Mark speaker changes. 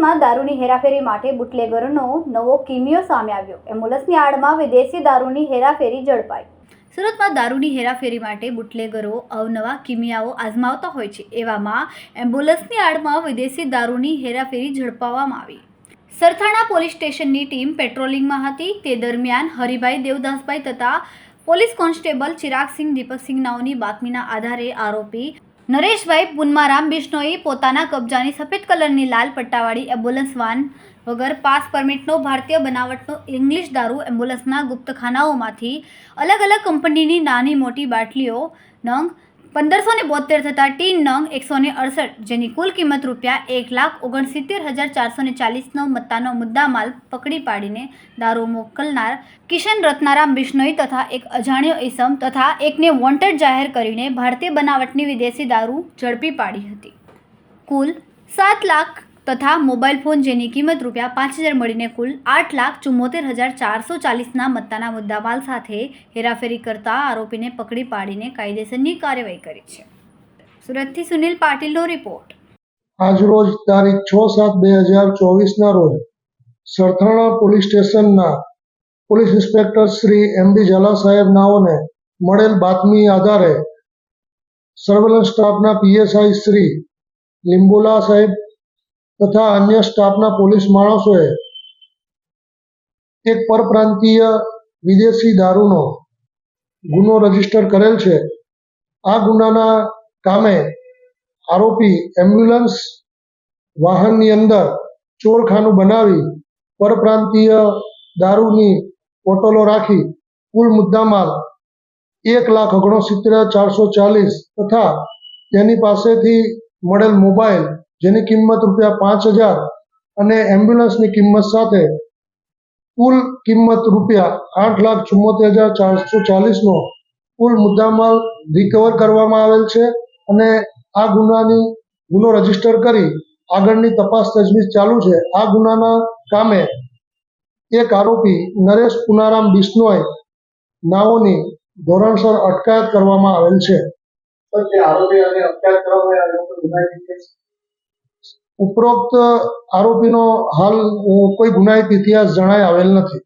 Speaker 1: સુરતમાં દારૂની હેરાફેરી માટે બુટલેગરનો નવો કિમિયો સામે આવ્યો. એમ્બ્યુલન્સની આડમાં વિદેશી દારૂની હેરાફેરી ઝડપાઈ. સુરતમાં દારૂની હેરાફેરી માટે બુટલેગરો અવનવા કિમિયાઓ આજમાવતા હોય છે. એવામાં એમ્બ્યુલન્સની આડમાં વિદેશી દારૂની હેરાફેરી ઝડપાવવામાં આવી. સરથાણા પોલીસ સ્ટેશનની ટીમ પેટ્રોલિંગમાં હતી. તે દરમિયાન હરિભાઈ દેવદાસભાઈ તથા પોલીસ કોન્સ્ટેબલ ચિરાગસિંહ દીપકસિંહ નાઓની બાતમીના આધારે આરોપી નરેશભાઈ પુનમારામ બિશ્નોઈ પોતાના કબજાની સફેદ કલરની લાલ પટ્ટાવાળી એમ્બ્યુલન્સ વાન વગર પાસ પરમિટનો ભારતીય બનાવટનો ઇંગ્લિશ દારૂ એમ્બ્યુલન્સના ગુપ્તખાનાઓમાંથી અલગ અલગ કંપનીની નાની મોટી બાટલીઓ, નંગ પંદરસો ને બોતેર થતાં ટીન નંગ એકસો ને અડસઠ, જેની કુલ કિંમત રૂપિયા એક લાખ ઓગણસિત્તેર હજાર ચારસો ને ચાલીસનો મત્તાનો મુદ્દામાલ પકડી પાડીને દારૂ મોકલનાર કિશન રત્નારામ બિશ્નોઈ તથા એક અજાણ્યો ઈસમ તથા એકને વોન્ટેડ જાહેર કરીને ભારતીય બનાવટની વિદેશી દારૂ ઝડપી પાડી હતી. કુલ સાત લાખ તથા મોબાઈલ ફોન જેની કિંમત રૂપિયા પાંચ હજાર મળીને કુલ આઠ લાખ ચુમ્મોતેર હજાર ચારસો ચાલીસના મત્તાના મુદ્દામાલ સાથે હેરાફેરી કરતા આરોપીને પકડી પાડીને કાયદેસરની કાર્યવાહી કરી છે. સુરતથી સુનિલ પાટીલનો રિપોર્ટ.
Speaker 2: આજરોજ તારીખ છ સાત બે હજાર ચોવીસના રોજ સરથાણા પોલીસ સ્ટેશનના police inspector Shri M D Zala સાહેબ નાઓને મળેલ બાતમી આધારે સર્વેલન્સ સ્ટાફના પીએસઆઈ શ્રી લિંબોલા સાહેબ તથા અન્ય સ્ટાફના પોલીસ માણસોએ એક પરપ્રાંતીય વિદેશી દારૂનો ગુનો રજિસ્ટર કરેલ છે. આ ગુનાના કામે આરોપી એમ્બ્યુલન્સ વાહનની અંદર ચોરખાનું બનાવી પરપ્રાંતીય દારૂની બોટલો રાખી કુલ મુદ્દામાલ એક લાખ ઓગણસિત્તેર ચારસો ચાલીસ તથા તેની પાસેથી મળેલ મોબાઈલ જેની કિંમત રૂપિયા પાંચ હજાર અને એમ્બ્યુલન્સની કિંમત સાથે કુલ કિંમત રૂપિયા આઠ લાખ ચુમ્મોતેર હજાર ચારસો ચાલીસનો કુલ મુદ્દામાલ રિકવર કરવામાં આવેલ છે અને આ ગુનાની ગુનો રજિસ્ટર કરી આગળની તપાસ તજવીજ ચાલુ છે. આ ગુનાના કામે એક આરોપી નરેશ પુનારામ બિશ્નોય નાઓની ધોરણસર અટકાયત કરવામાં આવેલ છે. ઉપરોક્ત આરોપીનો હાલ કોઈ ગુનાહિત ઇતિહાસ જણાય આવેલ નથી.